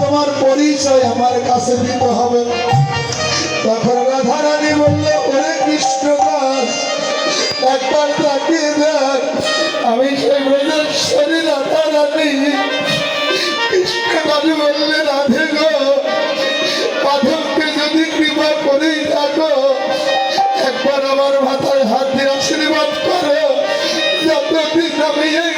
তোমার পরিচয় আমার কাছে দিতে হবে। তখন রাধারানী বললে, ওরে কৃষ্ণ একবার তাকিয়ে দেখ। আমি সেই ব্রজেশ্বরী রাধারানী। কৃষ্ণ বললে, রাধে গো মাধবকে যদি কৃপা করেই থাকো একবার আমার মাথায় হাত দিয়ে আশীর্বাদ করো। যতদিন আমি এই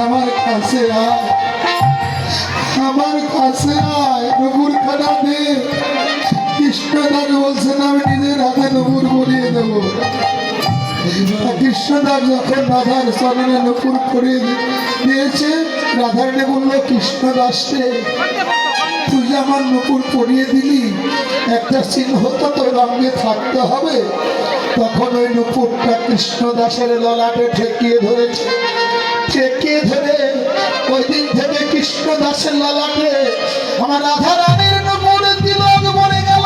আমার কাছে আয়। আমার কাছে আয়। নুপুর খানা কৃষ্ণদাস বলছেন, আমি নিজের হাতে নুপুর পরিয়ে দেবো। কৃষ্ণদাস যখন রাধার চরণে পরিয়ে দি- দিয়েছে রাধারানী বলল কৃষ্ণদাসকে তুই আমার নুপুর পরিয়ে দিলি, একটা চিহ্ন তো তোর রঙে থাকতে হবে। তখন ওই নুপুরটা কৃষ্ণদাসের ললাটে ঠেকিয়ে ধরেছে। কৃষ্ণদাসের ললাটে আমার রাধা রানীর নূপুর তিলক মরে গেল।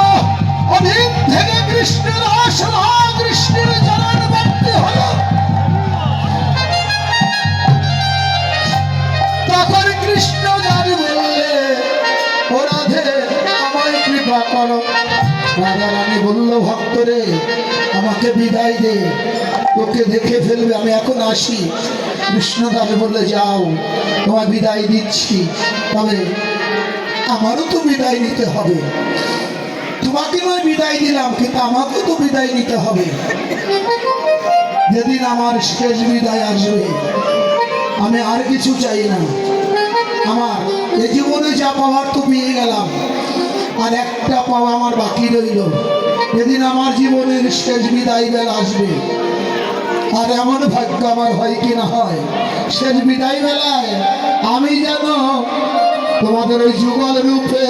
অধীন থেকে কৃষ্ণদাস কৃষ্ণের চরণ ব্যক্তি হলো রানী বলল, ভক্তরে, আমাকে বিদায় দে। তোকে দেখে ফেলবে, আমি এখন আসি। কৃষ্ণদাস বললে, যাও, তোমায় বিদায় দিচ্ছি। তবে আমারও তো বিদায় নিতে হবে। তোমাকে নয় বিদায় দিলাম, কিন্তু আমাকেও তো বিদায় নিতে হবে। যেদিন আমার শেষ বিদায় আসবে, আমি আর কিছু চাই না। আমার এ জীবনে যা পাওয়ার তো পেয়ে গেলাম। আর একটা পাওয়া আমার বাকি রইল। যেদিন আমার জীবনের শেষ বিদায় বেল আসবে। আর এমন ভাগ্য আমার হয় কি না হয়, শেষ বিদায় বেলায় আমি যেন তোমাদের ওই যুগল রূপে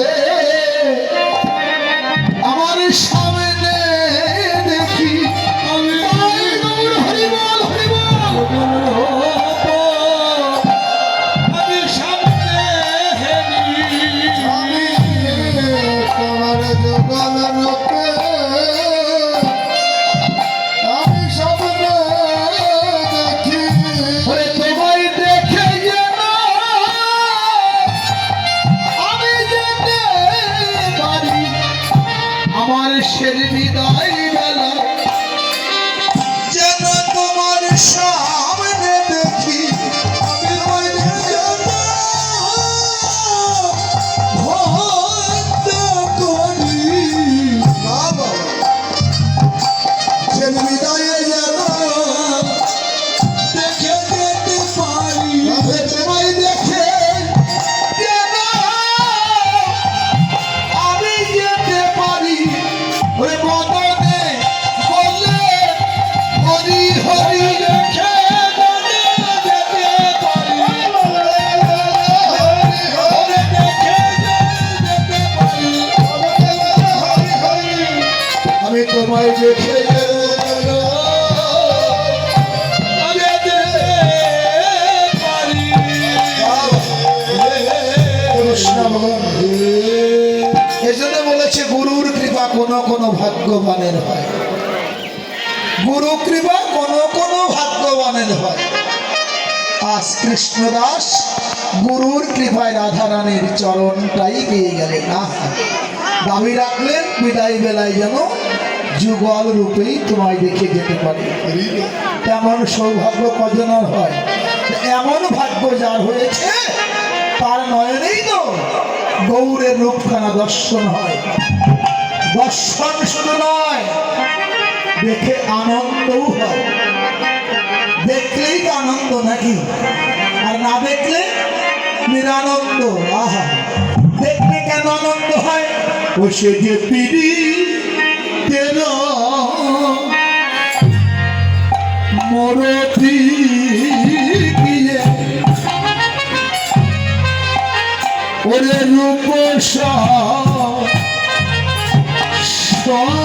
ভাগ্যবানের হয়। গুরু কৃপা কোন কোন ভাগ্যবানের হয়। আজ কৃষ্ণদাস গুরুর কৃপায় রাধারানীর চরণটাই পেয়ে গেলেন। না দাবি রাখলেন বিদায় বেলায় যেন যুগল রূপেই তোমায় দেখে যেতে পারি। তেমন সৌভাগ্য কজনের হয়? এমন ভাগ্য যার হয়েছে, তার নয়নেই তো গৌরের রূপখানা দর্শন হয়। দর্শন শুধু নয়, দেখে আনন্দও হয়। দেখলেই তো আনন্দ নাকি? আর না দেখলে নিরানন্দ, আহা। দেখলে কেন আনন্দ হয়? ও সে যে পিড়ি তেরো মরতি গিয়ে ওরে রূপ Só